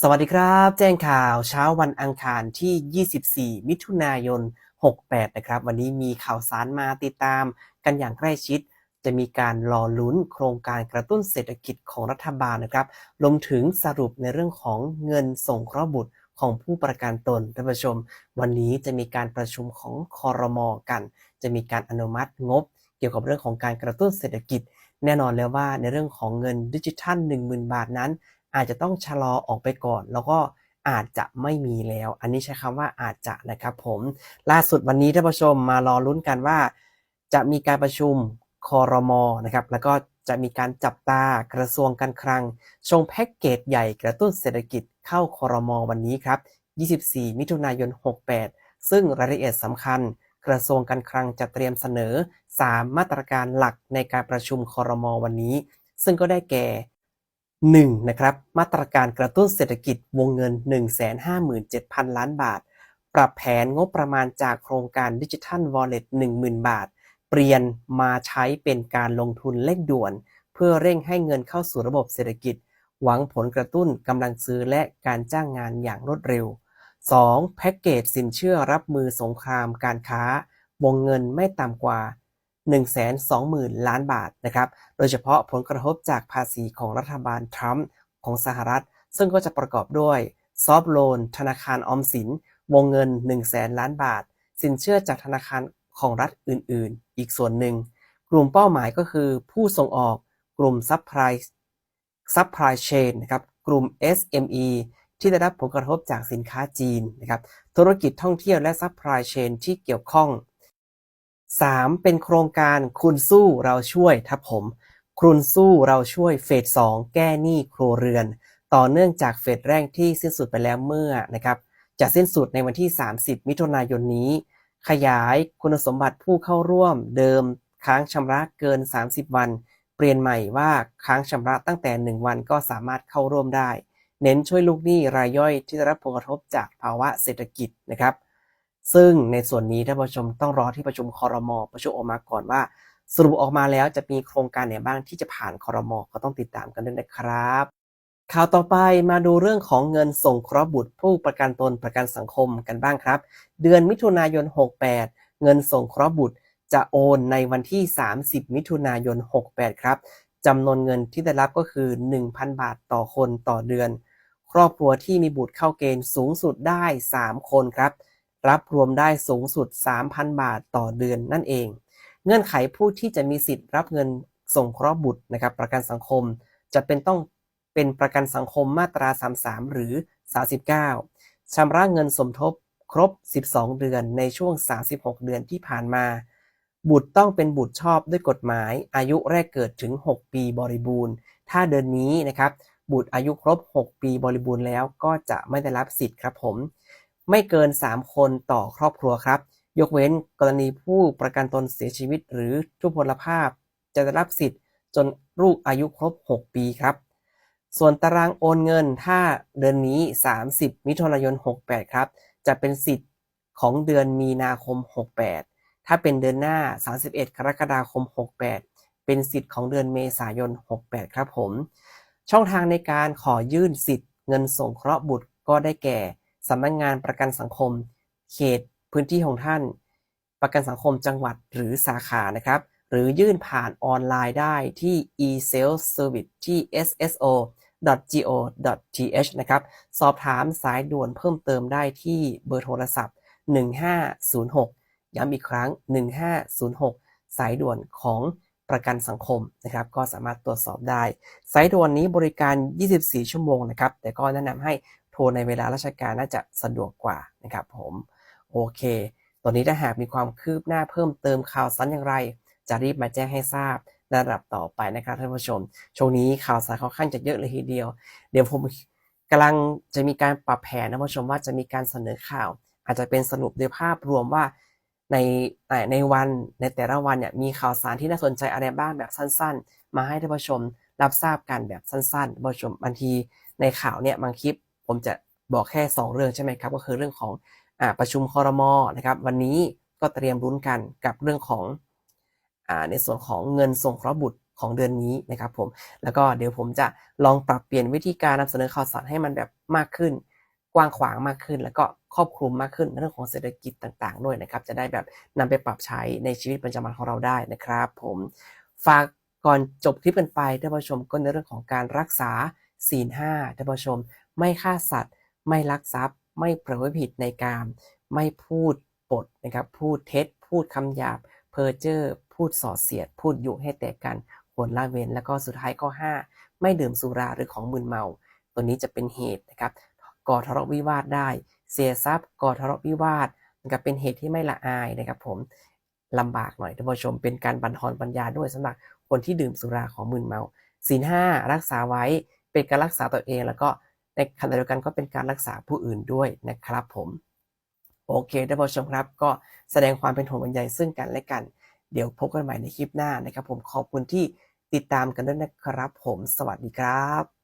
สวัสดีครับ แจ้งข่าวเช้าวันอังคารที่ 24 มิถุนายน 68 นะครับ วันนี้มีข่าวสารมาติดตามกันอย่างใกล้ชิด จะมีการรอลุ้นโครงการกระตุ้นเศรษฐกิจของรัฐบาลนะครับรวมถึงสรุปในเรื่องของเงินส่งเคราะห์บุตรของผู้ประกันตนท่านผู้ชม วันนี้จะมีการประชุมของคอรมอกัน จะมีการอนุมัติงบ เกี่ยวกับเรื่องของการกระตุ้นเศรษฐกิจ แน่นอนแล้วว่าในเรื่องของเงินดิจิทัล 10,000 บาทนั้น อาจจะต้องชะลอออกไปก่อน แล้วก็อาจจะไม่มีแล้ว อันนี้ใช้คำว่าอาจจะนะครับผม ล่าสุดวันนี้ท่านผู้ชมมารอลุ้นกันว่า จะมีการประชุมคอรมอนะครับ แล้วก็จะมีการจับตากระทรวงการคลัง ชงแพ็กเกจใหญ่กระตุ้นเศรษฐกิจเข้าคอรมอวันนี้ครับ 24 มิถุนายน 68 ซึ่งรายละเอียดสำคัญ กระทรวงการคลังจะเตรียมเสนอ 3 มาตรการหลักในการประชุมคอรมอวันนี้ ซึ่งก็ได้แก่ 1. นะครับมาตรการกระตุ้นเศรษฐกิจวงเงิน 157,000 ล้านบาท ปรับแผนงบประมาณจากโครงการดิจิทัลวอลเล็ต10,000 บาท เปลี่ยนมาใช้เป็นการลงทุนเร่งด่วน เพื่อเร่งให้เงินเข้าสู่ระบบเศรษฐกิจ หวังผลกระตุ้นกำลังซื้อและการจ้างงานอย่างรวดเร็ว 2. แพ็กเกจสินเชื่อรับมือสงครามการค้า วงเงินไม่ต่ำกว่า 120,000 ล้านบาทนะครับ โดยเฉพาะผลกระทบจากภาษีของรัฐบาลทรัมป์ของสหรัฐ ซึ่งก็จะประกอบด้วยซอฟโลน ธนาคารออมสิน วงเงิน 1 0 0 0 0แล้านบาท สินเชื่อจากธนาคารของรัฐอื่น ๆ อีกส่วนหนึ่ง กลุ่มเป้าหมายก็คือผู้ส่งออกกลุ่มซัพพลายซัพพลายเชนนะครับกลุ่ม SME ที่ได้รับผลกระทบจากสินค้าจีนนะครับธุรกิจท่องเที่ยวและซัพพลายเชนที่เกี่ยวข้อง 3. เป็นโครงการคุณสู้เราช่วยทับผมคุณสู้เราช่วยเฟสสองแก้หนี้ครัวเรือน ต่อเนื่องจากเฟสแรกที่สิ้นสุดไปแล้วเมื่อนะครับจะสิ้นสุดในวันที่ 30 มิถุนายนนี้ ขยายคุณสมบัติผู้เข้าร่วมเดิมค้างชำระเกิน 30 วัน เปลี่ยนใหม่ว่าค้างชำระตั้งแต่ 1 วันก็สามารถเข้าร่วมได้ เน้นช่วยลูกหนี้รายย่อยที่ได้รับผลกระทบจากภาวะเศรษฐกิจนะครับ ซึ่งในส่วนนี้ท่านผู้ชมต้องรอที่ประชุมคอรมอประชุมออกมาก่อนว่า สรุปออกมาแล้วจะมีโครงการไหนบ้างที่จะผ่านคอรมอก็ต้องติดตามกันด้วยนะครับ ข่าวต่อไปมาดูเรื่องของเงินส่งคราะห์บุตรผู้ประกันตนประกันสังคมกันบ้างครับ เดือนมิถุนายน 68 เงินส่งคราะห์บุตรจะโอนในวันที่ 30 มิถุนายน 68 ครับจำนวนเงินที่ได้รับก็คือ 1,000 บาทต่อคนต่อเดือน ครอบครัวที่มีบุตรเข้าเกณฑ์สูงสุดได้ 3 คนครับ รับรวมได้สูงสุด 3,000 บาทต่อเดือนนั่นเอง เงื่อนไขผู้ที่จะมีสิทธิ์รับเงินส่งเคราะห์บุตรนะครับประกันสังคม จะเป็นต้องเป็นประกันสังคมมาตรา 33 หรือ 39ชำระเงินสมทบครบ 12 เดือนในช่วง 36 เดือนที่ผ่านมา บุตรต้องเป็นบุตรชอบด้วยกฎหมาย อายุแรกเกิดถึง 6 ปีบริบูรณ์ ถ้าเดือนนี้นะครับบุตรอายุครบ 6 ปีบริบูรณ์แล้วก็จะไม่ได้รับสิทธิ์ครับผม ไม่เกิน 3 คนต่อครอบครัวครับ ยกเว้นกรณีผู้ประกันตนเสียชีวิตหรือทุพพลภาพ จะได้รับสิทธิ์จนลูกอายุครบ 6 ปีครับ ส่วนตารางโอนเงินถ้าเดือนนี้ 30 มิถุนายน 68 ครับ จะเป็นสิทธิ์ของเดือนมีนาคม 68 ถ้าเป็นเดือนหน้า 31 กรกฎาคม 68 เป็นสิทธิ์ของเดือนเมษายน 68 ครับผม ช่องทางในการขอยื่นสิทธิ์เงินสงเคราะห์บุตรก็ได้แก่ สำนักงงานประกันสังคม เขตพื้นที่ของท่าน ประกันสังคมจังหวัดหรือสาขานะครับ หรือยื่นผ่านออนไลน์ได้ที่ e-sales service ที่ sso go.th นะครับ สอบถามสายด่วนเพิ่มเติมได้ที่เบอร์โทรศัพท์ 1506 ย้ำอีกครั้ง 1506 สายด่วนของประกันสังคมนะครับ ก็สามารถตรวจสอบได้ สายด่วนนี้บริการ 24 ชั่วโมงนะครับ แต่ก็แนะนำให้ โทรในเวลาราชการน่าจะสะดวกกว่านะครับผมโอเคตอนนี้ถ้าหากมีความคืบหน้าเพิ่มเติมข่าวสารอย่างไร จะรีบมาแจ้งให้ทราบในระดับต่อไปนะครับท่านผู้ชม ช่วงนี้ข่าวสารค่อนข้างจะเยอะเลยทีเดียว เดี๋ยวผมกำลังจะมีการปรับแผนนะผู้ชมว่าจะมีการเสนอข่าว อาจจะเป็นสรุปโดยภาพรวมว่าในในวันในแต่ละวันเนี่ยมีข่าวสารที่น่าสนใจอะไรบ้างแบบสั้น ๆ มาให้ท่านผู้ชมรับทราบกันแบบสั้นๆท่านผู้ชมบางทีในข่าวเนี่ยบางคลิป ผมจะบอกแค่ 2 เรื่องใช่ไหมครับ ก็คือเรื่องของอประชุมคอรมอนะครับ วันนี้ก็เตรียมรุ้นกันกับเรื่องของอในส่วนของเงินส่งเคราะห์บุตรของเดือนนี้นะครับผม แล้วก็เดี๋ยวผมจะลองปรับเปลี่ยนวิธีการนำเสนอข่าวสารให้มันแบบมากขึ้น กว้างขวางมากขึ้น แล้วก็ครอบคลุมมากขึ้นในเรื่องของเศรษฐกิจต่างๆ ด้วยนะครับ จะได้แบบนำไปปรับใช้ในชีวิตประจำวันของเราได้นะครับ ผมฝากก่อนจบคลิปกันไปท่านผู้ชมก็ในเรื่องของการรักษาศีลห้าท่านผู้ชม ไม่ฆ่าสัตว์ ไม่ลักทรัพย์ ไม่ประพฤติผิดในกาม ไม่พูดปดนะครับ พูดเท็จ พูดคำหยาบ เพ้อเจ้อ พูดส่อเสียด พูดยุให้แตกกันควรละเว้น แล้วก็สุดท้ายข้อ 5 ไม่ดื่มสุราหรือของมึนเมา ตัวนี้จะเป็นเหตุนะครับก่อทะเลาะวิวาทได้ เสียทรัพย์ ก่อทะเลาะวิวาทนะครับเป็นเหตุที่ไม่ละอายนะครับผมลำบากหน่อยท่านผู้ชม เป็นการบันทอนปัญญาด้วยสำหรับคนที่ดื่มสุราของมึนเมาศีลห้ารักษาไว้เป็นการรักษาตัวเองแล้วก็ ในขณะเดียวกันก็เป็นการรักษาผู้อื่นด้วยนะครับผม โอเคท่านผู้ชมครับ ก็แสดงความเป็นห่วงบรรยายซึ่งกันและกัน เดี๋ยวพบกันใหม่ในคลิปหน้านะครับ ผมขอบคุณที่ติดตามกันด้วยนะครับผม สวัสดีครับ